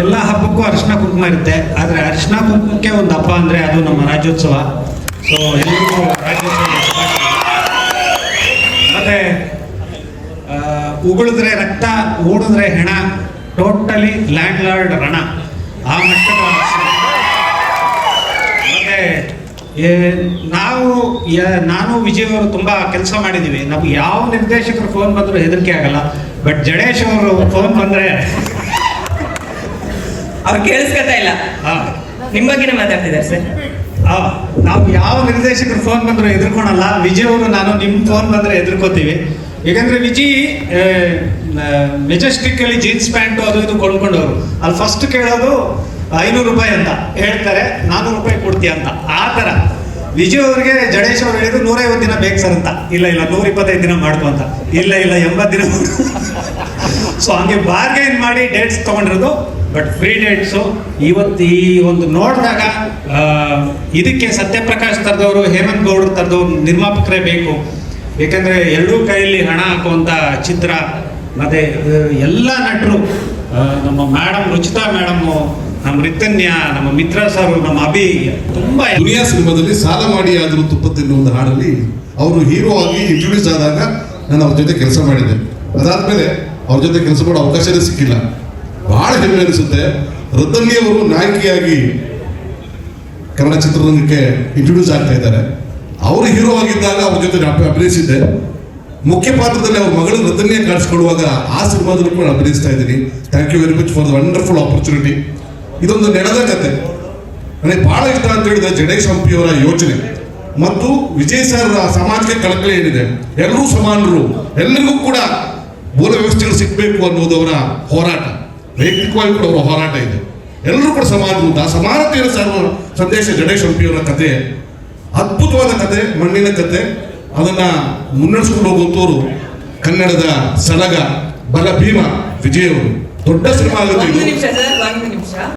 ಎಲ್ಲ ಹಬ್ಬಕ್ಕೂ ಅರಿಶಿನ ಕುಂಕುಮ ಇರುತ್ತೆ. ಆದರೆ ಅರಿಶಿನ ಕುಂಕುಮಕ್ಕೆ ಒಂದು ಹಬ್ಬ ಅಂದರೆ ಅದು ನಮ್ಮ ರಾಜ್ಯೋತ್ಸವ. ಸೊ ಎಲ್ಲರಿಗೂ ರಾಜ್ಯೋತ್ಸವ ಮತ್ತೆ ಉಗುಳಿದ್ರೆ ರಕ್ತ ಓಡಿದ್ರೆ ಹೆಣ, ಟೋಟಲಿ ಲ್ಯಾಂಡ್ ಲಾರ್ಡ್ ರಣ. ಆ ಮಟ್ಟದ ಮತ್ತೆ ನಾವು ನಾನು, ವಿಜಯ್ ಅವರು ತುಂಬ ಕೆಲಸ ಮಾಡಿದ್ದೀವಿ ನಮ್ಗೆ ಯಾವ ನಿರ್ದೇಶಕರು ಫೋನ್ ಬಂದರೂ ಹೆದರಿಕೆ ಆಗಲ್ಲ. ಬಟ್ ಜಡೇಶ್ ಅವರು ಫೋನ್ ಬಂದ್ರೆ ಅವ್ರು ಕೇಳಿಸ್ಕೊತಾ ಇಲ್ಲ. ನಿಮ್ ಬಗ್ಗೆನೇ ಮಾತಾಡ್ತಿದ್ದಾರೆ ಸರ್. ನಾವು ಯಾವ ನಿರ್ದೇಶಕರು ಫೋನ್ ಬಂದ್ರು ಎದುರ್ಕೊಳಲ್ಲ. ವಿಜಯ್ ಅವರು ನಾನು ನಿಮ್ ಫೋನ್ ಬಂದ್ರೆ ಎದುರ್ಕೋತೀವಿ. ಯಾಕಂದ್ರೆ ವಿಜಿ ಮೆಜೆಸ್ಟಿಕ್ ಅಲ್ಲಿ ಜೀನ್ಸ್ ಪ್ಯಾಂಟ್ ಅದು ಇದು ಕೊಂಡ್ಕೊಂಡವರು. ಅಲ್ಲಿ ಫಸ್ಟ್ ಕೇಳೋದು ಐನೂರು ರೂಪಾಯಿ ಅಂತ. ಹೇಳ್ತಾರೆ ನಾನ್ನೂರು ರೂಪಾಯಿ ಕೊಡ್ತೀಯ ಅಂತ. ಆ ತರ ವಿಜಯ್ ಅವ್ರಿಗೆ ಜಡೇಶ್ ಅವ್ರು ಹೇಳಿದ್ರು ನೂರೈವತ್ತು ದಿನ ಬೇಕು ಸರ್ ಅಂತ. ಇಲ್ಲ ಇಲ್ಲ ನೂರ ಇಪ್ಪತ್ತೈದು ದಿನ ಮಾಡ್ಕೊ ಅಂತ. ಇಲ್ಲ ಇಲ್ಲ ಎಂಬತ್ತು ದಿನ ಸೊ ಹಂಗೆ ಬಾರ್ಗೈನ್ ಮಾಡಿ ಡೇಟ್ಸ್ ತಗೊಂಡಿರೋದು ಬಟ್ ಫ್ರೀ ಡೇಟ್ಸು ಇವತ್ತು ಈ ಒಂದು ನೋಡಿದಾಗ ಇದಕ್ಕೆ ಸತ್ಯಪ್ರಕಾಶ್ ತರದವರು, ಹೇಮಂತ್ ಗೌಡ್ರು ತರದವ್ರು ನಿರ್ಮಾಪಕರೇ ಬೇಕು. ಯಾಕಂದ್ರೆ ಎರಡೂ ಕೈಯಲ್ಲಿ ಹಣ ಹಾಕುವಂಥ ಚಿತ್ರ, ಮತ್ತೆ ಎಲ್ಲ ನಟರು ನಮ್ಮ ಮೇಡಮ್ ರುಚಿತಾ ಮೇಡಮ್ಮು ನಮ್ಮ ರಿತನ್ಯ, ನಮ್ಮ ಮಿತ್ರ ಸರ್, ನಮ್ಮ ಅಭಿ, ತುಂಬಾ ದುನಿಯಾ ಸಿನಿಮಾದಲ್ಲಿ ಸಾಲ ಮಾಡಿ ಆದರೂ ತುಪ್ಪ ತಿನ್ನುವ ಒಂದು ಹಾಡಲ್ಲಿ ಅವರು ಹೀರೋ ಆಗಿ ಇಂಟ್ರೊಡ್ಯೂಸ್ ಆದಾಗ ನಾನು ಅವ್ರ ಜೊತೆ ಕೆಲಸ ಮಾಡಿದ್ದೆ ಅದಾದ್ಮೇಲೆ ಅವ್ರ ಜೊತೆ ಕೆಲಸ ಮಾಡೋ ಅವಕಾಶನೇ ಸಿಕ್ಕಿಲ್ಲ. ಬಹಳ ಹೆಮ್ಮೆ ಅನಿಸುತ್ತೆ. ರದ್ದನ್ನಿ ಅವರು ನಾಯಕಿಯಾಗಿ ಕನ್ನಡ ಚಿತ್ರರಂಗಕ್ಕೆ ಇಂಟ್ರೊಡ್ಯೂಸ್ ಆಗ್ತಾ ಇದ್ದಾರೆ. ಅವರು ಹೀರೋ ಆಗಿದ್ದಾಗ ಅವ್ರ ಜೊತೆ ಅಭಿನಯಿಸಿದ್ದೆ. ಮುಖ್ಯ ಪಾತ್ರದಲ್ಲಿ ಅವ್ರ ಮಗಳು ರದ್ದನ್ಯ ಕಾಣಿಸ್ಕೊಳ್ಳುವಾಗ ಆ ಸಿನಿಮಾದಲ್ಲೂ ಕೂಡ ಅಭಿನಯಿಸ್ತಾ ಇದ್ದೀನಿ. Thank you very much for the wonderful opportunity ಇದೊಂದು ನೆಲದ ಕತೆ. ನನಗೆ ಭಾಳ ಇಷ್ಟ ಅಂತ ಹೇಳಿದ್ರೆ ಜಡೇಶ್ ಹಂಪಿಯವರ ಯೋಚನೆ. ಮತ್ತು ವಿಜಯ್ ಸರ್ ಸಮಾಜಕ್ಕೆ ಕಳಕಳಿ ಏನಿದೆ? ಎಲ್ಲರೂ ಸಮಾನರು. ಎಲ್ಲರಿಗೂ ಕೂಡ ಮೂಲ ವ್ಯವಸ್ಥೆಗಳು ಸಿಗಬೇಕು ಅನ್ನೋದು ಅವರ ಹೋರಾಟ. ವೈಯಕ್ತಿಕವಾಗಿ ಕೂಡ ಅವರ ಹೋರಾಟ ಇದೆ. ಎಲ್ಲರೂ ಕೂಡ ಸಮಾನರು ಅಂತ. ಆ ಸಮಾನತೆಯ ಸರ್ವ ಸಂದೇಶ ಜಡೇಶ್ ಹಂಪಿಯವರ ಕತೆ, ಅದ್ಭುತವಾದ ಕತೆ, ಮಣ್ಣಿನ ಕತೆ. ಅದನ್ನ ಮುನ್ನಡೆಸ್ಕೊಂಡು ಕನ್ನಡದ ಸಲಗ ಬಲ ಭೀಮ ವಿಜಯವರು ದೊಡ್ಡ ಸಿನಿಮಾ ಆಗುತ್ತೆ